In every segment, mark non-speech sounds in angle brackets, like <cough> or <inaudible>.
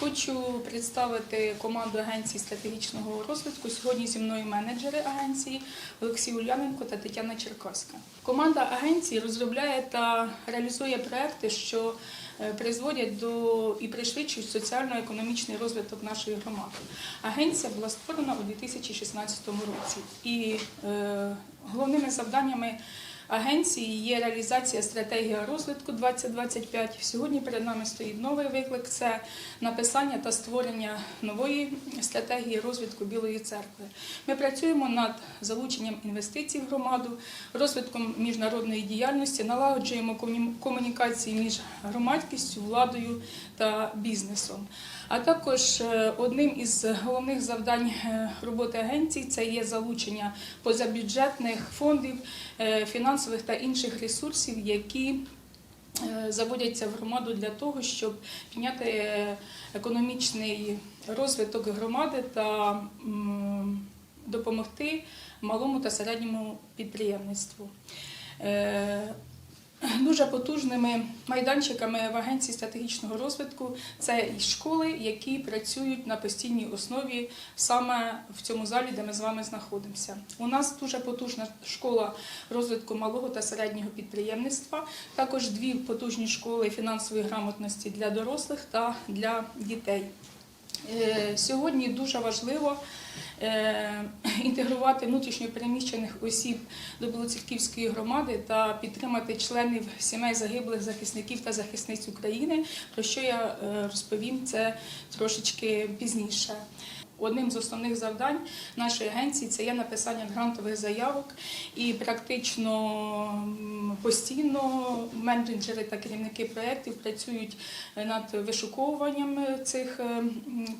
Хочу представити команду агенції стратегічного розвитку. Сьогодні зі мною менеджери агенції Олексій Ульяненко та Тетяна Черкаська. Команда агенції розробляє та реалізує проекти, що е, призводять до і пришвидшують соціально-економічний розвиток нашої громади. Агенція була створена у 2016 році, і е, головними завданнями агенції є реалізація стратегії розвитку 2025. Сьогодні перед нами стоїть новий виклик це написання та створення нової стратегії розвитку Білої церкви. Ми працюємо над залученням інвестицій в громаду, розвитком міжнародної діяльності, налагоджуємо комуні- комунікації між громадськістю, владою та бізнесом. А також е, одним із головних завдань е, роботи агенції це є залучення позабюджетних фондів, е, фінансових та інших ресурсів, які заводяться в громаду для того, щоб підняти економічний розвиток громади та допомогти малому та середньому підприємництву. Дуже потужними майданчиками в агенції стратегічного розвитку це школи, які працюють на постійній основі саме в цьому залі, де ми з вами знаходимося. У нас дуже потужна школа розвитку малого та середнього підприємництва, також дві потужні школи фінансової грамотності для дорослих та для дітей. Е, Сьогодні дуже важливо е, <clears throat> інтегрувати внутрішньопереміщених осіб до Білоцерківської громади та підтримати членів сімей загиблих захисників та захисниць України, про що я е, розповім це трошечки пізніше. Одним з основних завдань нашої агенції це є написання грантових заявок і практично постійно менеджери та керівники проєктів працюють над вишуковуванням цих е,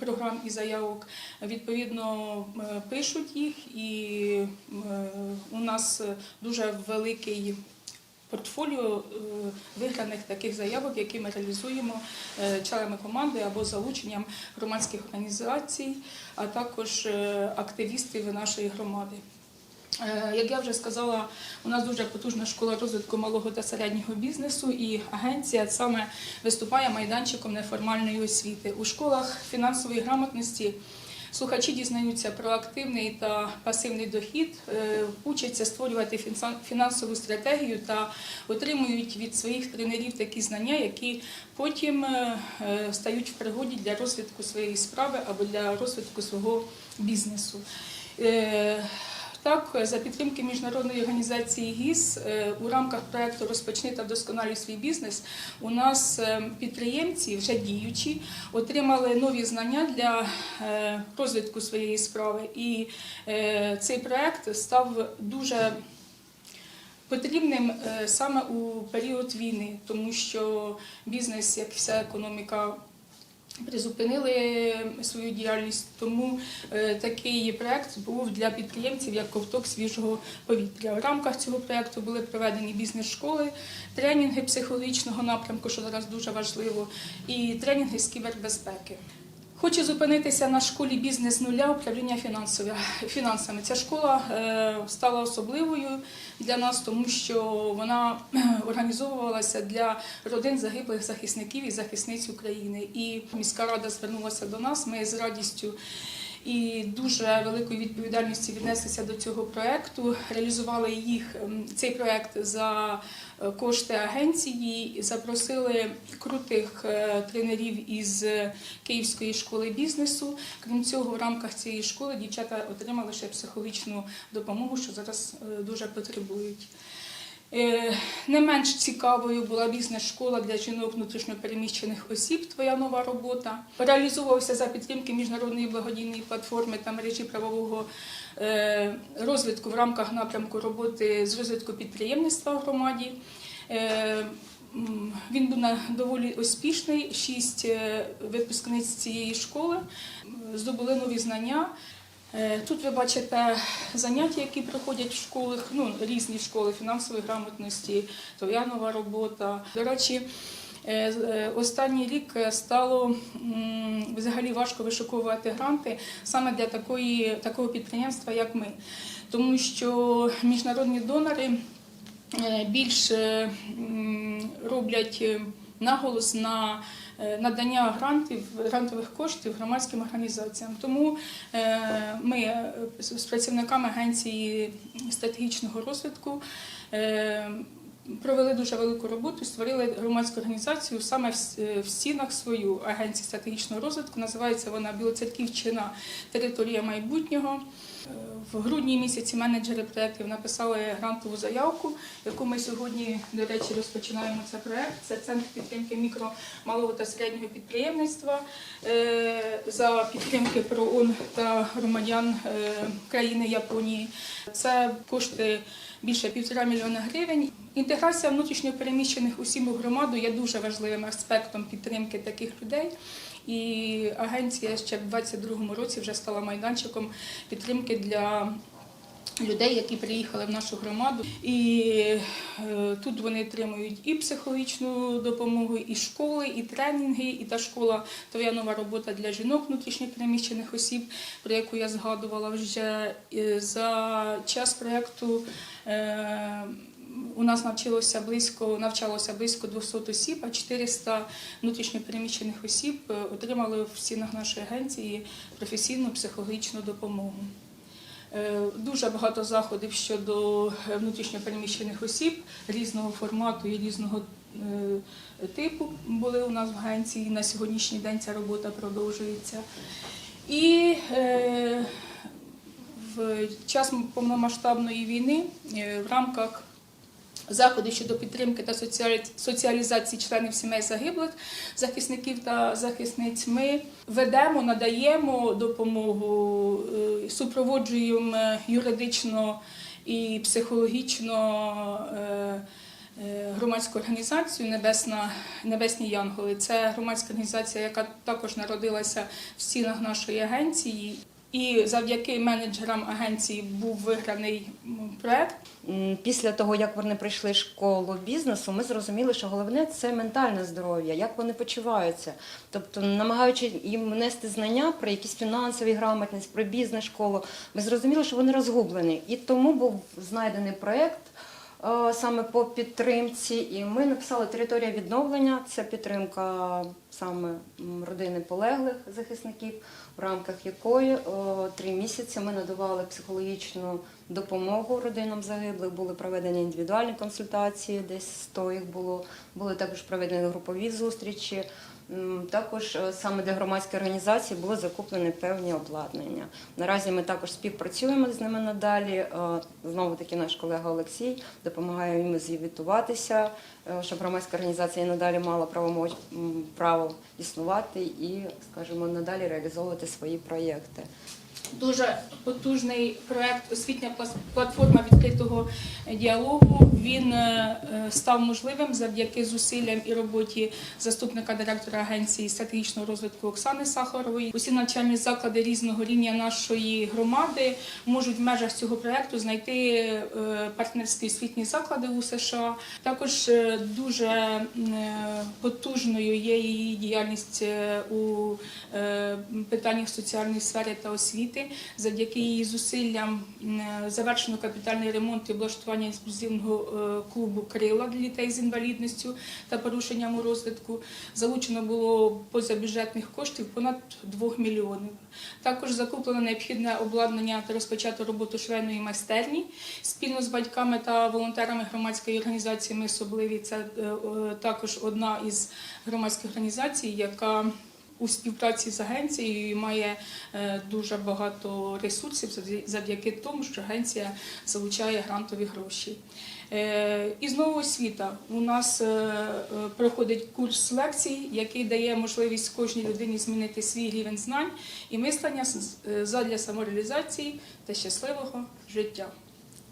програм і заявок. Відповідно, е, пишуть їх, і е, у нас дуже великий портфоліо е, виграних таких заявок, які ми реалізуємо е, членами команди або залученням громадських організацій, а також е, активістів нашої громади. Як я вже сказала, у нас дуже потужна школа розвитку малого та середнього бізнесу, і агенція саме виступає майданчиком неформальної освіти. У школах фінансової грамотності слухачі дізнаються про активний та пасивний дохід, е, учаться створювати фінансову стратегію та отримують від своїх тренерів такі знання, які потім е, е, стають в пригоді для розвитку своєї справи або для розвитку свого бізнесу. Так, за підтримки міжнародної організації ГІС е, у рамках проекту Розпочни та вдосконалюй свій бізнес у нас е, підприємці, вже діючі, отримали нові знання для е, розвитку своєї справи. І цей проект став дуже потрібним саме у період війни, тому що бізнес, як вся економіка, призупинили свою діяльність. Тому е, такий проект був для підприємців як ковток свіжого повітря. В рамках цього проекту були проведені бізнес-школи, тренінги психологічного напрямку, що зараз дуже важливо, і тренінги з кібербезпеки. Хочу зупинитися на школі бізнес нуля управління фінансами. Ця школа е, стала особливою для нас, тому що вона е, організовувалася для родин загиблих захисників і захисниць України. І міська рада звернулася до нас. Ми з радістю і дуже великою відповідальністю віднеслися до цього проекту. Реалізували їх ем, цей проект за е, кошти агенції, запросили крутих е, тренерів із Київської школи бізнесу. Крім цього, в рамках цієї школи дівчата отримали ще психологічну допомогу, що зараз е, дуже потребують. Е, Не менш цікавою була бізнес-школа для жінок внутрішньопереміщених осіб. Твоя нова робота реалізовувався за підтримки міжнародної благодійної платформи та мережі правового е, розвитку в рамках напрямку роботи з розвитку підприємництва в громаді. Е, Він був доволі успішний. Шість випускниць цієї школи здобули нові знання. Е, Тут ви бачите заняття, які проходять в школах, ну різні школи фінансової грамотності, твоя нова робота. До речі, е, е, останній рік стало взагалі важко вишуковувати гранти саме для такої, такого підприємства, як ми, тому що міжнародні донори більш роблять. наголос на надання грантів, грантових коштів громадським організаціям. Тому е, ми е, з працівниками агенції стратегічного розвитку. е, Провели дуже велику роботу, створили громадську організацію саме е, в стінах свою агенції стратегічного розвитку. Називається вона Білоцерківщина територія майбутнього. В грудні місяці менеджери проєктів написали грантову заявку, яку ми сьогодні, до речі, розпочинаємо цей проєкт. Це центр підтримки мікро, малого та середнього підприємництва е, за підтримки ПРООН та громадян е, країни Японії. Це кошти більше півтора мільйона гривень. Інтеграція внутрішньопереміщених осіб у громаду є дуже важливим аспектом підтримки таких людей. І агенція ще в 2022 році вже стала майданчиком підтримки для людей, які приїхали в нашу громаду. І е, тут вони отримують і психологічну допомогу, і школи, і тренінги, і та школа Твоя нова робота для жінок внутрішньопереміщених осіб, про яку я згадувала вже Е, за час проєкту. У нас навчилося близько навчалося близько 200 осіб, а 400 внутрішньопереміщених осіб е, отримали в стінах нашої агенції професійну психологічну допомогу. Е, Дуже багато заходів щодо е, внутрішньопереміщених осіб різного формату і різного типу були у нас в агенції. На сьогоднішній день ця робота продовжується. І в час повномасштабної війни в рамках заходи щодо підтримки та соціалі- соціалізації членів сімей загиблих захисників та захисниць. Ми ведемо, надаємо допомогу, е, супроводжуємо е, юридично і психологічно. е, Громадську організацію Небесна Небесні Янголи це громадська організація, яка також народилася в стінах нашої агенції. І завдяки менеджерам агенції був виграний проект Після того, як вони прийшли в школу бізнесу, ми зрозуміли, що головне це ментальне здоров'я, як вони почуваються. Тобто, намагаючи їм внести знання про якісь фінансові грамотність, про бізнес-школу, ми зрозуміли, що вони розгублені. І тому був знайдений проєкт е, саме по підтримці. І ми написали територія відновлення. Це підтримка саме родини полеглих захисників, в рамках якої три місяці ми надавали психологічну допомогу родинам загиблих. Були проведені індивідуальні консультації, десь 100 їх було. Були також проведені групові зустрічі. Також е, саме для громадської організації були закуплені певні обладнання. Наразі ми також співпрацюємо з ними надалі. Е, Знову таки наш колега Олексій допомагає їм звітуватися, е, щоб громадська організація надалі мала м, право існувати і, скажімо, надалі реалізовувати свої проєкти. Дуже потужний проект освітня платформа відкритого діалогу. Він е, став можливим завдяки зусиллям і роботі заступника директора агенції стратегічного розвитку Оксани Сахарової. Усі навчальні заклади різного рівня нашої громади можуть в межах цього проекту знайти е, партнерські освітні заклади у США. Також е, дуже потужною є її діяльність у питаннях соціальної сфери та освіти. Завдяки її зусиллям е, завершено капітальний ремонт і облаштування ексклюзивного е, клубу Крила для дітей з інвалідністю та порушенням у розвитку. Залучено було позабюджетних коштів понад 2 мільйонів. Також закуплено необхідне обладнання та розпочато роботу швейної майстерні спільно з батьками та волонтерами громадської організації Ми особливі. Це е, також одна із громадських організацій, яка у співпраці з агенцією має е, дуже багато ресурсів завдяки тому, що агенція залучає грантові гроші. Е, І знову освіта. У нас е, проходить курс лекцій, який дає можливість кожній людині змінити свій рівень знань і мислення задля самореалізації та щасливого життя.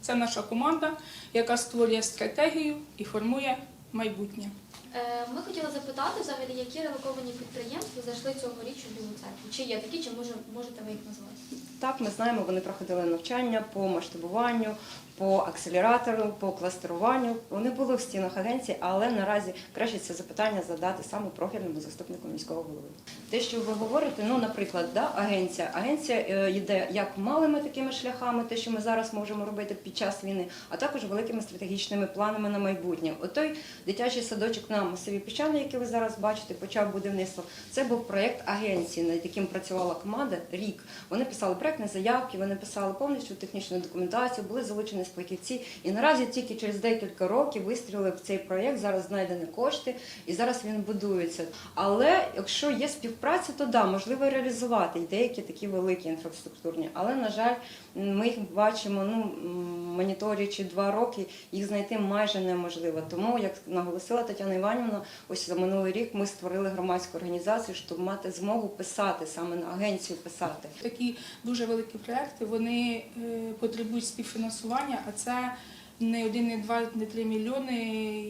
Це наша команда, яка створює стратегію і формує майбутнє. Е, Ми хотіли запитати взагалі, які релоковані підприємства зайшли цьогоріч у Білу церкву? Чи є такі, чи може, можете ви їх назвати? Так, ми знаємо, вони проходили навчання по масштабуванню, по акселератору, по кластеруванню. Вони були в стінах агенції, але наразі краще це запитання задати саме профільному заступнику міського голови. Те, що ви говорите, ну, наприклад, да, агенція. Агенція е, йде як малими такими шляхами, те, що ми зараз можемо робити під час війни, а також великими стратегічними планами на майбутнє. Отой дитячий садочок на масиві Піщани, який ви зараз бачите, почав будівництво. Це був проєкт агенції, над яким працювала команда рік. Вони писали проєктні заявки, вони писали повністю технічну документацію, були залучені фахівці. І наразі тільки через декілька років вистрілили в цей проєкт. Зараз знайдені кошти, і зараз він будується. Але якщо є співпраця, то да, можливо реалізувати і деякі такі великі інфраструктурні. Але на жаль, ми їх бачимо, ну моніторюючи два роки, їх знайти майже неможливо. Тому, як наголосила Тетяна Іванівна, ось за минулий рік ми створили громадську організацію, щоб мати змогу писати саме на агенцію писати. Такі дуже великі проекти вони е, потребують співфінансування, а це не один, не два, не три мільйони,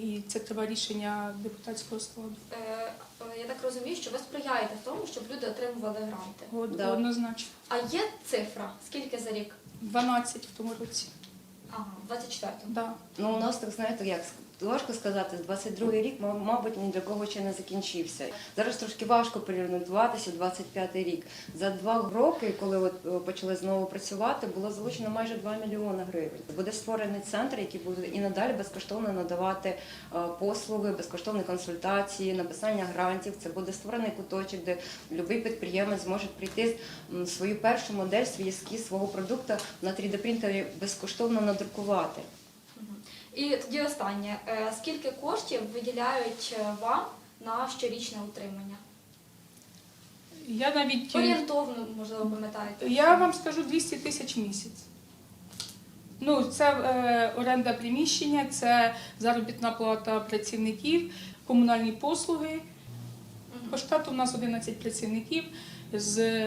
і це треба рішення депутатського складу. Е, е, Я так розумію, що ви сприяєте в тому, щоб люди отримували гранти. От, Да. Однозначно. А є цифра? Скільки за рік? 12 в тому році. Ага, в 24-му. Да. Ну, у нас так знаєте, як важко сказати, 22-й рік, ма- мабуть, ні для кого ще не закінчився. Зараз трошки важко переорієнтуватися в 25-й рік. За два роки, коли от е, почали знову працювати, було залучено майже 2 мільйони гривень. Буде створений центр, який буде і надалі безкоштовно надавати е, послуги, безкоштовні консультації, написання грантів. Це буде створений куточок, де будь-який підприємець зможе прийти свою першу модель, свій ескіз свого продукту на 3D-принтері безкоштовно надрукувати. І тоді останнє. Е, Скільки коштів виділяють е, вам на щорічне утримання? Я навіть е, Орієнтовно, можливо, пам'ятаєте? я вам скажу 200 тисяч в місяць. Ну, це е, оренда приміщення, це заробітна плата працівників, комунальні послуги. По штату у нас 11 працівників. З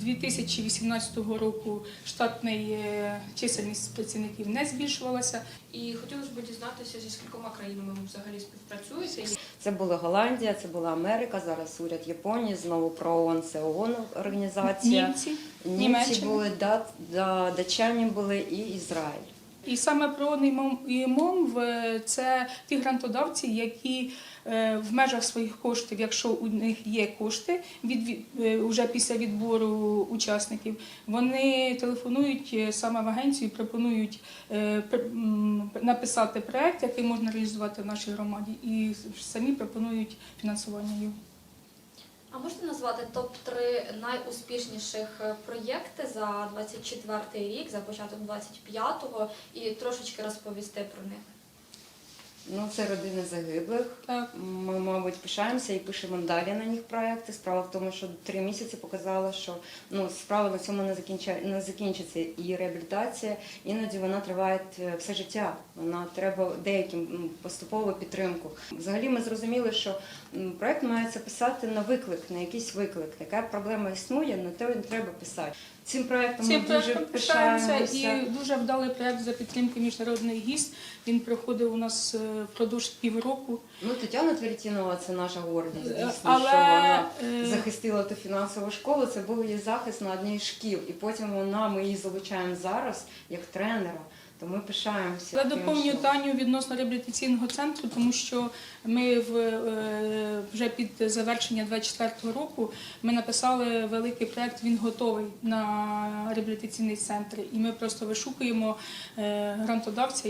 2018 року штатний е, чисельність працівників не збільшувалася. І хотілося б дізнатися, зі скількома країнами ви взагалі співпрацюєте. Це була Голландія, це була Америка, зараз уряд Японії, знову про ООН, це ООН організація. Німці. Німці Німеччина. були, да, да, датчані були і Ізраїль. І саме про ІМОМ це ті грантодавці, які е, в межах своїх коштів, якщо у них є кошти від, від е, після відбору учасників, вони телефонують е, саме в агенцію, пропонують е, написати проект, який можна реалізувати в нашій громаді, і самі пропонують фінансування його. А можете назвати топ-3 найуспішніших е, проєкти за 24 рік, за початок 25-го, і трошечки розповісти про них? Ну, це родини загиблих. Так. Ми, мабуть, пишаємося і пишемо далі на них проекти. Справа в тому, що три місяці показало, що ну, справа на цьому не, закінча... не закінчиться. І реабілітація іноді вона триває е, все життя. Вона треба деяким поступову підтримку. Взагалі ми зрозуміли, що проект мається писати на виклик, на якийсь виклик. Яка проблема існує, на те треба писати. Цим проектом Цим ми дуже пишаємося. і дуже вдалий проект за підтримки міжнародних гіст. Він проходив у нас е, впродовж півроку. Ну, Тетяна Тверетінова це наша гордість. Е, Дійсно, але, що вона е, захистила ту фінансову школу. Це був її захист на одній з шкіл. І потім вона ми її залучаємо зараз як тренера. То ми пишаємося. Я доповню Таню відносно реабілітаційного центру, тому що ми в, е, вже під завершення 24-го року ми написали великий проект. Він готовий на реабілітаційний центр, і ми просто вишукуємо грантодавця,